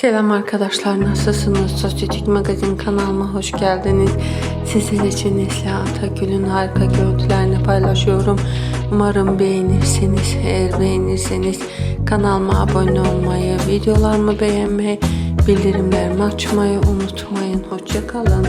Selam arkadaşlar nasılsınız? Sosyetik Magazin kanalıma hoş geldiniz. Sizin için Neslihan Atagül'ün harika görüntülerini paylaşıyorum. Umarım beğenirsiniz. Eğer beğenirseniz kanalıma abone olmayı, videolarımı beğenmeyi, bildirimlerimi açmayı unutmayın. Hoşçakalın.